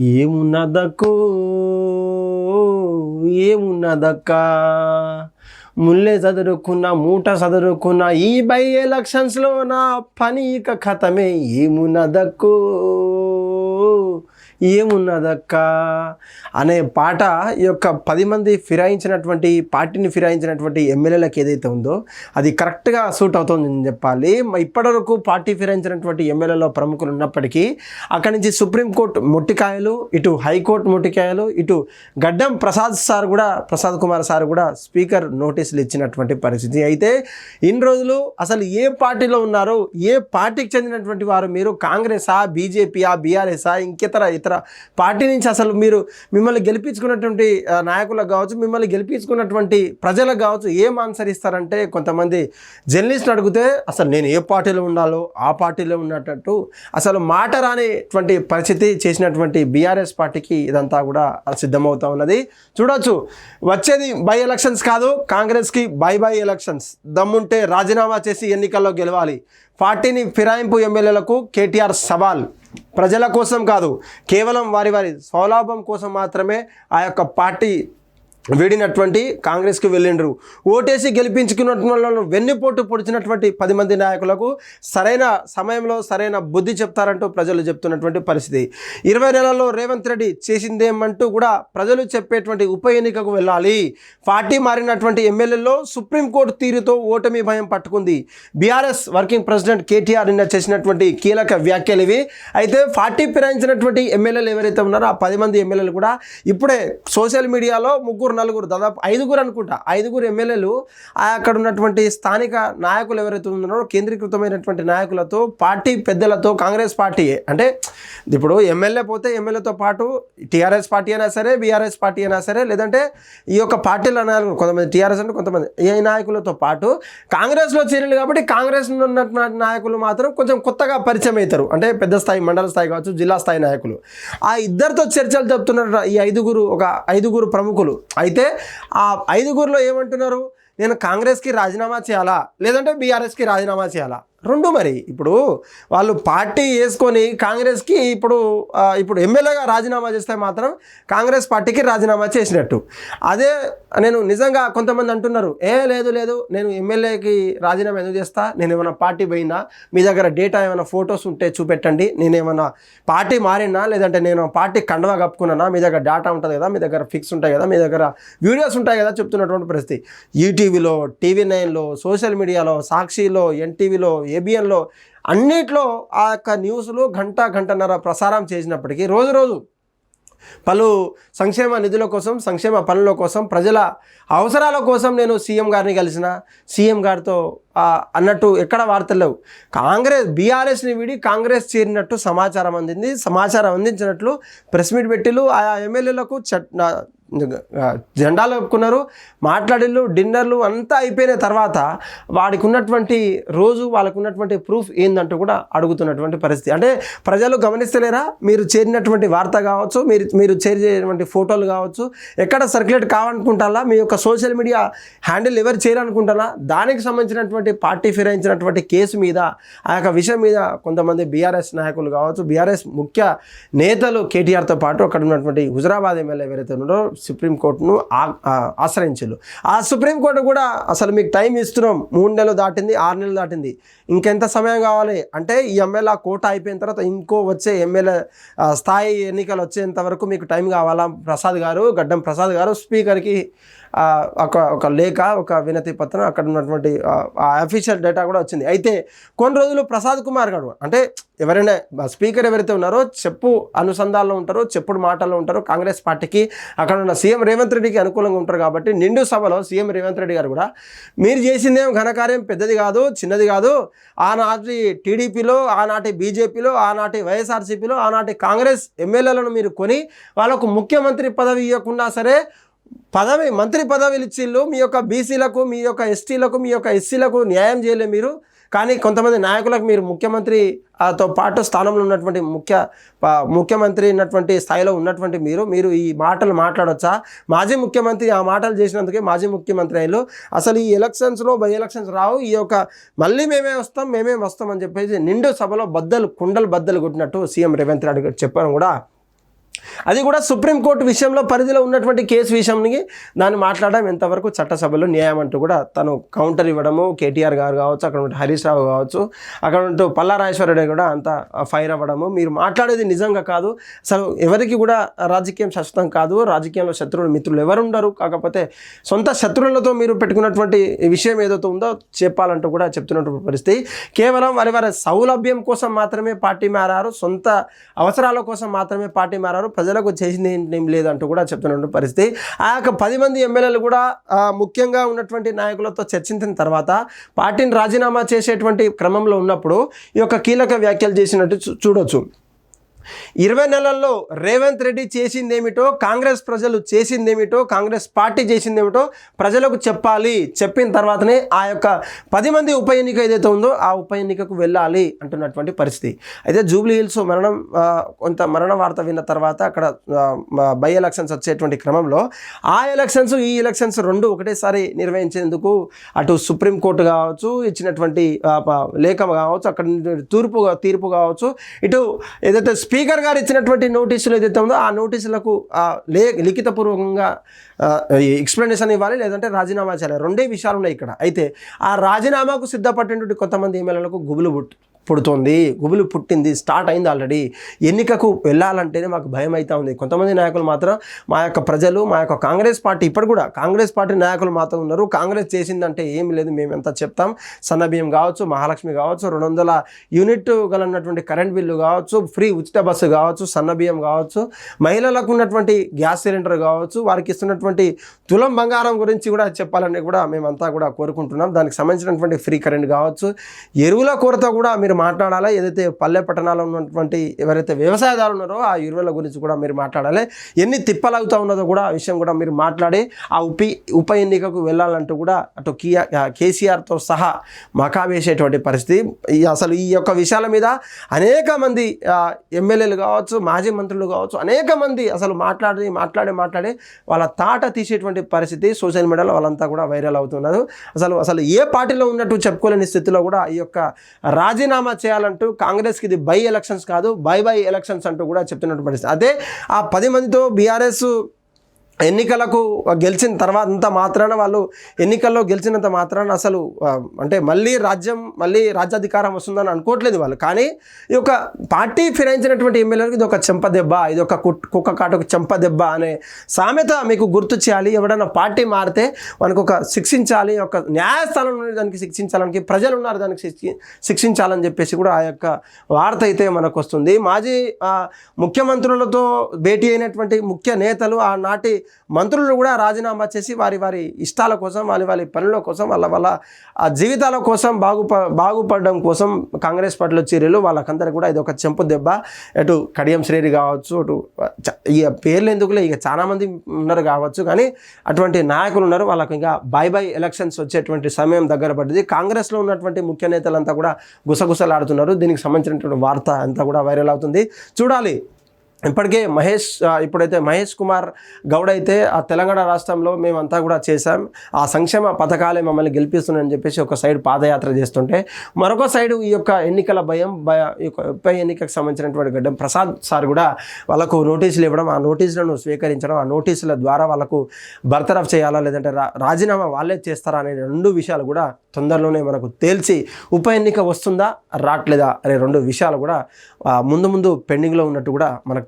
ఏమున్నదక్కో? ఏమున్నదక్క? ముల్లే చదురుకున్న మూట చదురుకున్న ఈ బై ఎలక్షన్స్లో నా పని ఇక కథమే ఏమున్నదక్కో? ఏమున్నదక్క? అనే పాట ఈ యొక్క పది మంది ఫిరాయించినటువంటి పార్టీని ఫిరాయించినటువంటి ఎమ్మెల్యేలకు ఏదైతే ఉందో అది కరెక్ట్గా సూట్ అవుతుందని చెప్పాలి. ఇప్పటివరకు పార్టీ ఫిరాయించినటువంటి ఎమ్మెల్యేలో ప్రముఖులు ఉన్నప్పటికీ అక్కడి నుంచి సుప్రీంకోర్టు మొట్టికాయలు ఇటు హైకోర్టు మొట్టికాయలు ఇటు గడ్డం ప్రసాద్ సార్ కూడా ప్రసాద్ కుమార్ సార్ కూడా స్పీకర్ నోటీసులు ఇచ్చినటువంటి పరిస్థితి. అయితే ఇన్ని రోజులు అసలు ఏ పార్టీలో ఉన్నారో ఏ పార్టీకి చెందినటువంటి వారు మీరు కాంగ్రెసా బీజేపీయా బీఆర్ఎస్ఆ ఇంకేతర ఇతర పార్టీ నుంచి అసలు మీరు మిమ్మల్ని గెలిపించుకున్నటువంటి నాయకులకు కావచ్చు మిమ్మల్ని గెలిపించుకున్నటువంటి ప్రజలకు కావచ్చు ఏం ఆన్సర్ ఇస్తారంటే కొంతమంది జర్నలిస్ట్ అడిగితే అసలు నేను ఏ పార్టీలో ఉండాలో ఆ పార్టీలో ఉన్నట్టు అసలు మాట రానిటువంటి పరిస్థితి చేసినటువంటి బీఆర్ఎస్ పార్టీకి ఇదంతా కూడా సిద్ధమవుతా ఉన్నది. చూడొచ్చు వచ్చేది బై ఎలక్షన్స్ కాదు కాంగ్రెస్కి బై బై ఎలక్షన్స్. దమ్ముంటే రాజీనామా చేసి ఎన్నికల్లో గెలవాలి. పార్టీని ఫిరాయింపు ఎమ్మెల్యేలకు కేటీఆర్ సవాల్. ప్రజల కోసం కాదు కేవలం వారి వారి స్వలాభం కోసం మాత్రమే ఆ యొక్క పార్టీ వీడినటువంటి కాంగ్రెస్కి వెళ్ళిండ్రు. ఓటేసి గెలిపించుకున్న వెన్నుపోటు పొడిచినటువంటి పది మంది నాయకులకు సరైన సమయంలో సరైన బుద్ధి చెప్తారంటూ ప్రజలు చెప్తున్నటువంటి పరిస్థితి. ఇరవై నెలల్లో రేవంత్ రెడ్డి చేసిందేమంటూ కూడా ప్రజలు చెప్పేటువంటి ఉప ఎన్నికకు వెళ్ళాలి. పార్టీ మారినటువంటి ఎమ్మెల్యేలో సుప్రీంకోర్టు తీరుతో ఓటమి భయం పట్టుకుంది. బీఆర్ఎస్ వర్కింగ్ ప్రెసిడెంట్ కేటీఆర్ నిన్న చేసినటువంటి కీలక వ్యాఖ్యలు ఇవి. అయితే పార్టీ ఫిరాయించినటువంటి ఎమ్మెల్యేలు ఎవరైతే ఉన్నారో ఆ పది మంది ఎమ్మెల్యేలు కూడా ఇప్పుడే సోషల్ మీడియాలో ముగ్గురు నలుగురు దాదాపు ఐదుగురు అనుకుంటా. ఐదుగురు ఎమ్మెల్యేలు అక్కడ ఉన్నటువంటి స్థానిక నాయకులు ఎవరైతే ఉన్నారో కేంద్రీకృతమైనటువంటి నాయకులతో పార్టీ పెద్దలతో కాంగ్రెస్ పార్టీ అంటే ఇప్పుడు ఎమ్మెల్యే పోతే ఎమ్మెల్యేతో పాటు టీఆర్ఎస్ పార్టీ అయినా సరే బీఆర్ఎస్ పార్టీ అయినా సరే లేదంటే ఈ యొక్క పార్టీల నాయకులు కొంతమంది టీఆర్ఎస్ అంటే కొంతమంది ఏ నాయకులతో పాటు కాంగ్రెస్లో చేరారు కాబట్టి కాంగ్రెస్ ఉన్నటువంటి నాయకులు మాత్రం కొంచెం కొత్తగా పరిచయం అవుతారు. అంటే పెద్ద స్థాయి మండల స్థాయి కావచ్చు జిల్లా స్థాయి నాయకులు. ఆ ఇద్దరితో చర్చలు చెప్తున్నారు ఈ ఐదుగురు ఒక ఐదుగురు ప్రముఖులు అయితే ఆ ఐదుగురులో ఏమంటున్నారు? నేను కాంగ్రెస్కి రాజీనామా చేయాలా? లేదంటే బీఆర్ఎస్కి రాజీనామా చేయాలా? రెండు మరి. ఇప్పుడు వాళ్ళు పార్టీ వేసుకొని కాంగ్రెస్కి ఇప్పుడు ఇప్పుడు ఎమ్మెల్యేగా రాజీనామా చేస్తే మాత్రం కాంగ్రెస్ పార్టీకి రాజీనామా చేసినట్టు. అదే నేను నిజంగా కొంతమంది అంటున్నారు ఏ లేదు లేదు నేను ఎమ్మెల్యేకి రాజీనామా ఎందుకు చేస్తా? నేను ఏమైనా పార్టీ పోయినా? మీ దగ్గర డేటా ఏమైనా ఫొటోస్ ఉంటే చూపెట్టండి. నేను ఏమైనా పార్టీ మారినా? లేదంటే నేను పార్టీ కండవా కప్పుకున్నానా? మీ దగ్గర డేటా ఉంటుంది కదా మీ దగ్గర ఫిక్స్ ఉంటాయి కదా మీ దగ్గర వీడియోస్ ఉంటాయి కదా చెప్తున్నటువంటి పరిస్థితి. ఈటీవీలో టీవీ నైన్లో సోషల్ మీడియాలో సాక్షిలో ఎన్టీవీలో ఏబిఎన్లో అన్నిట్లో ఆ యొక్క న్యూస్లు గంట గంటన్నర ప్రసారం చేసినప్పటికీ రోజు రోజు పలు సంక్షేమ నిధుల కోసం సంక్షేమ పనుల కోసం ప్రజల అవసరాల కోసం నేను సీఎం గారిని కలిసిన సీఎం గారితో అన్నట్టు ఎక్కడ వార్తలు లేవు. కాంగ్రెస్ బీఆర్ఎస్ని వీడి కాంగ్రెస్ చేరినట్టు సమాచారం అందింది సమాచారం అందించినట్లు ప్రెస్ మీట్ పెట్టిలు ఆయా ఎమ్మెల్యేలకు చట్ జెండాలు కప్పుకున్నారు మాట్లాడిళ్ళు డిన్నర్లు అంతా అయిపోయిన తర్వాత వాడికి ఉన్నటువంటి రోజు వాళ్ళకు ఉన్నటువంటి ప్రూఫ్ ఏందంటూ కూడా అడుగుతున్నటువంటి పరిస్థితి. అంటే ప్రజలు గమనిస్తలేరా? మీరు చేరినటువంటి వార్త కావచ్చు మీరు మీరు చేరినటువంటి ఫోటోలు కావచ్చు ఎక్కడ సర్క్యులేట్ కావాలనుకుంటారా మీ యొక్క సోషల్ మీడియా హ్యాండిల్ ఎవరు చేయాలనుకుంటారా దానికి సంబంధించినటువంటి పార్టీ ఫిరాయించినటువంటి కేసు మీద ఆ యొక్క విషయం మీద కొంతమంది బీఆర్ఎస్ నాయకులు కావచ్చు బీఆర్ఎస్ ముఖ్య నేతలు కేటీఆర్తో పాటు అక్కడ ఉన్నటువంటి హుజరాబాద్ ఎమ్మెల్యే ఎవరైతే ఉన్నారో సుప్రీంకోర్టును ఆ- ఆ- ఆశ్రయించారు ఆ సుప్రీంకోర్టు కూడా అసలు మీకు టైం ఇస్తున్నాం. మూడు నెలలు దాటింది ఆరు నెలలు దాటింది. ఇంకెంత సమయం కావాలి? అంటే ఈ ఎమ్మెల్యే కోట అయిపోయిన తర్వాత ఇంకో వచ్చే ఎమ్మెల్యే స్థాయి ఎన్నికలు వచ్చేంత వరకు మీకు టైం కావాలా? ప్రసాద్ గారు గడ్డం ప్రసాద్ గారు స్పీకర్కి ఒక ఒక లేఖ ఒక వినతి పత్రం అక్కడ ఉన్నటువంటి అఫీషియల్ డేటా కూడా వచ్చింది. అయితే కొన్ని రోజులు ప్రసాద్ కుమార్ గారు అంటే ఎవరైనా స్పీకర్ ఎవరైతే ఉన్నారో చెప్పు అనుసంధానంలో ఉంటారో చెప్పుడు మాటల్లో ఉంటారో కాంగ్రెస్ పార్టీకి అక్కడ ఉన్న సీఎం రేవంత్ రెడ్డికి అనుకూలంగా ఉంటారు కాబట్టి నిండు సభలో సీఎం రేవంత్ రెడ్డి గారు కూడా మీరు చేసిందేం ఘనకార్యం పెద్దది కాదు చిన్నది కాదు. ఆనాటి టీడీపీలో ఆనాటి బీజేపీలో ఆనాటి వైఎస్ఆర్సీపీలో ఆనాటి కాంగ్రెస్ ఎమ్మెల్యేలను మీరు కొని వాళ్ళకు ముఖ్యమంత్రి పదవి ఇవ్వకుండా సరే పదవి మంత్రి పదవిలు ఇచ్చిళ్ళు మీ యొక్క బీసీలకు మీ యొక్క ఎస్టీలకు మీ యొక్క ఎస్సీలకు న్యాయం చేయలే మీరు. కానీ కొంతమంది నాయకులకు మీరు ముఖ్యమంత్రి ఆ, తో పాటు స్థానంలో ఉన్నటువంటి ముఖ్య ముఖ్యమంత్రి ఉన్నటువంటి స్థాయిలో ఉన్నటువంటి మీరు మీరు ఈ మాటలు మాట్లాడొచ్చా? మాజీ ముఖ్యమంత్రి ఆ మాటలు చేసినందుకే మాజీ ముఖ్యమంత్రి అయ్యారు. అసలు ఈ ఎలక్షన్స్లో బై ఎలక్షన్స్ రావు ఈ యొక్క మళ్ళీ మేమే వస్తాం మేమే వస్తాం అని చెప్పేసి నిండు సభలో బద్దలు కుండలు బద్దలు కొట్టినట్టు సీఎం రేవంత్ రెడ్డి గారు చెప్పడం కూడా అది కూడా సుప్రీంకోర్టు విషయంలో పరిధిలో ఉన్నటువంటి కేసు విషయానికి దాన్ని మాట్లాడడం ఎంతవరకు చట్టసభలో న్యాయం అంటూ కూడా తను కౌంటర్ ఇవ్వడము కేటీఆర్ గారు కావచ్చు అక్కడ ఉంటే హరీష్ రావు కావచ్చు అక్కడ ఉంటూ పల్లారాజేశ్వరరెడ్డి కూడా అంత ఫైర్ అవ్వడము. మీరు మాట్లాడేది నిజంగా కాదు. అసలు ఎవరికి కూడా రాజకీయం శాశ్వతం కాదు. రాజకీయంలో శత్రువులు మిత్రులు ఎవరు ఉండరు కాకపోతే సొంత శత్రువులతో మీరు పెట్టుకున్నటువంటి విషయం ఏదైతే ఉందో చెప్పాలంటూ కూడా చెప్తున్నటువంటి పరిస్థితి. కేవలం వారి వారి సౌలభ్యం కోసం మాత్రమే పార్టీ మారారు. సొంత అవసరాల కోసం మాత్రమే పార్టీ మారారు. ప్రజలకు చేసింది ఏం లేదంటూ కూడా చెప్తున్నటువంటి పరిస్థితి. ఆ యొక్క పది మంది ఎమ్మెల్యేలు కూడా ముఖ్యంగా ఉన్నటువంటి నాయకులతో చర్చించిన తర్వాత పార్టీని రాజీనామా చేసేటువంటి క్రమంలో ఉన్నప్పుడు ఈ యొక్క కీలక వ్యాఖ్యలు చేసినట్టు చూ- చూడొచ్చు. ఇరవై నెలల్లో రేవంత్ రెడ్డి చేసిందేమిటో కాంగ్రెస్ ప్రజలు చేసిందేమిటో కాంగ్రెస్ పార్టీ చేసిందేమిటో ప్రజలకు చెప్పాలి. చెప్పిన తర్వాతనే ఆ యొక్క పది మంది ఉప ఎన్నిక ఏదైతే ఉందో ఆ ఉప ఎన్నికకు వెళ్ళాలి అంటున్నటువంటి పరిస్థితి. అయితే జూబ్లీ హిల్స్ మరణం కొంత మరణ వార్త విన్న తర్వాత అక్కడ బై ఎలక్షన్స్ వచ్చేటువంటి క్రమంలో ఆ ఎలక్షన్స్ ఈ ఎలక్షన్స్ రెండు ఒకటేసారి నిర్వహించేందుకు అటు సుప్రీంకోర్టు కావచ్చు ఇచ్చినటువంటి లేఖ కావచ్చు అక్కడ నుండి తూర్పు తీర్పు కావచ్చు ఇటు ఏదైతే స్పీకర్ గారు ఇచ్చినటువంటి నోటీసులు ఏదైతే ఉందో ఆ నోటీసులకు లే లిఖితపూర్వకంగా ఎక్స్ప్లెనేషన్ ఇవ్వాలి లేదంటే రాజీనామా చేయాలి. రెండే విషయాలు ఉన్నాయి ఇక్కడ. అయితే ఆ రాజీనామాకు సిద్ధపడినటువంటి కొంతమంది ఎమ్మెల్యేలకు గుబులు పుట్ పుడుతోంది గుబులు పుట్టింది స్టార్ట్ అయింది ఆల్రెడీ ఎన్నికకు వెళ్ళాలంటేనే మాకు భయం అవుతా ఉంది. కొంతమంది నాయకులు మాత్రం మా యొక్క ప్రజలు మా యొక్క కాంగ్రెస్ పార్టీ ఇప్పుడు కూడా కాంగ్రెస్ పార్టీ నాయకులు మాత్రం ఉన్నారు. కాంగ్రెస్ చేసిందంటే ఏమి లేదు మేము ఎంత చెప్తాం. సన్నబియ్యం కావచ్చు మహాలక్ష్మి కావచ్చు రెండు వందల యూనిట్ గల ఉన్నటువంటి కరెంట్ బిల్లు కావచ్చు ఫ్రీ ఉచిత బస్సు కావచ్చు సన్నబియ్యం కావచ్చు మహిళలకు ఉన్నటువంటి గ్యాస్ సిలిండర్ కావచ్చు వారికి ఇస్తున్నటువంటి తులం బంగారం గురించి కూడా చెప్పాలని కూడా మేమంతా కూడా కోరుకుంటున్నాం. దానికి సంబంధించినటువంటి ఫ్రీ కరెంట్ కావచ్చు. ఎరువుల కొరత కూడా మీరు మాట్లాడాలి? ఏదైతే పల్లె పట్టణాల్లో ఉన్నటువంటి ఎవరైతే వ్యవసాయదారులు ఉన్నారో ఆ ఎరువుల గురించి కూడా మీరు మాట్లాడాలి. ఎన్ని తిప్పలవుతా ఉన్నదో కూడా ఆ విషయం కూడా మీరు మాట్లాడి ఆ ఉపి ఉప ఎన్నికకు వెళ్ళాలంటూ కూడా అటు కియా కేసీఆర్తో సహా మకా వేసేటువంటి పరిస్థితి. ఈ అసలు ఈ యొక్క విషయాల మీద అనేక మంది ఎమ్మెల్యేలు కావచ్చు మాజీ మంత్రులు కావచ్చు అనేక మంది అసలు మాట్లాడి మాట్లాడి మాట్లాడి వాళ్ళ తాట తీసేటువంటి పరిస్థితి సోషల్ మీడియాలో వాళ్ళంతా కూడా వైరల్ అవుతున్నారు అసలు అసలు ఏ పార్టీలో ఉన్నట్టు చెప్పుకోలేని స్థితిలో కూడా ఈ యొక్క రాజీనామా చేయాలంటూ కాంగ్రెస్కి ఇది బై ఎలక్షన్స్ కాదు బై బై ఎలక్షన్స్ అంటూ కూడా చెప్తున్నట్టు పరిస్థితి. అదే ఆ పది మందితో బీఆర్ఎస్ ఎన్నికలకు గెలిచిన తర్వాత అంత మాత్రాన వాళ్ళు ఎన్నికల్లో గెలిచినంత మాత్రాన అసలు అంటే మళ్ళీ రాజ్యం మళ్ళీ రాజ్యాధికారం వస్తుందని అనుకోవట్లేదు వాళ్ళు. కానీ ఈ యొక్క పార్టీ ఫిరాయించినటువంటి ఎమ్మెల్యేలకు ఇది ఒక చెంప దెబ్బ ఇది ఒక కుట్- కుక్క కాటకు చెంప దెబ్బ అనే సామెత మీకు గుర్తు చేయాలి. ఎవడైనా పార్టీ మారితే మనకు ఒక శిక్షించాలి ఒక న్యాయస్థానం నుండి దానికి శిక్షించాలని ప్రజలు ఉన్నారు దానికి శిక్షించాలని చెప్పేసి కూడా ఆ యొక్క వార్త అయితే మనకు వస్తుంది. మాజీ ముఖ్యమంత్రులతో భేటీ అయినటువంటి ముఖ్య నేతలు ఆనాటి మంత్రులు కూడా రాజీనామా చేసి వారి వారి ఇష్టాల కోసం వారి వారి పనుల కోసం వాళ్ళ వాళ్ళ ఆ జీవితాల కోసం బాగుప బాగుపడడం కోసం కాంగ్రెస్ పార్టీలో చేరేలు వాళ్ళకందరూ కూడా ఇది ఒక చెంపు దెబ్బ. అటు కడియం శ్రేణి కావచ్చు అటు ఇక పేర్లు ఎందుకులే ఇక చాలామంది ఉన్నారు కావచ్చు కానీ అటువంటి నాయకులు ఉన్నారు వాళ్ళకి ఇంకా బై బై ఎలక్షన్స్ వచ్చేటువంటి సమయం దగ్గర పడ్డది. కాంగ్రెస్లో ఉన్నటువంటి ముఖ్య నేతలంతా కూడా గుసగుసలాడుతున్నారు. దీనికి సంబంధించినటువంటి వార్త అంతా కూడా వైరల్ అవుతుంది. చూడాలి. ఇప్పటికే మహేష్ ఇప్పుడైతే మహేష్ కుమార్ గౌడ్ అయితే ఆ తెలంగాణ రాష్ట్రంలో మేమంతా కూడా చేశాం. ఆ సంక్షేమ పథకాలే మమ్మల్ని గెలిపిస్తున్నాయని చెప్పేసి ఒక సైడ్ పాదయాత్ర చేస్తుంటే మరొక సైడ్ ఈ యొక్క ఎన్నికల భయం భయ ఈ యొక్క ఉప ఎన్నికకు సంబంధించినటువంటి గడ్డం ప్రసాద్ సార్ కూడా వాళ్ళకు నోటీసులు ఇవ్వడం ఆ నోటీసులను స్వీకరించడం ఆ నోటీసుల ద్వారా వాళ్ళకు బర్తరఫ్ చేయాలా లేదంటే రా రాజీనామా వాళ్ళే చేస్తారా అనే రెండు విషయాలు కూడా తొందరలోనే మనకు తేల్చి ఉప ఎన్నిక వస్తుందా రావట్లేదా అనే రెండు విషయాలు కూడా ముందు ముందు పెండింగ్లో ఉన్నట్టు కూడా మనకు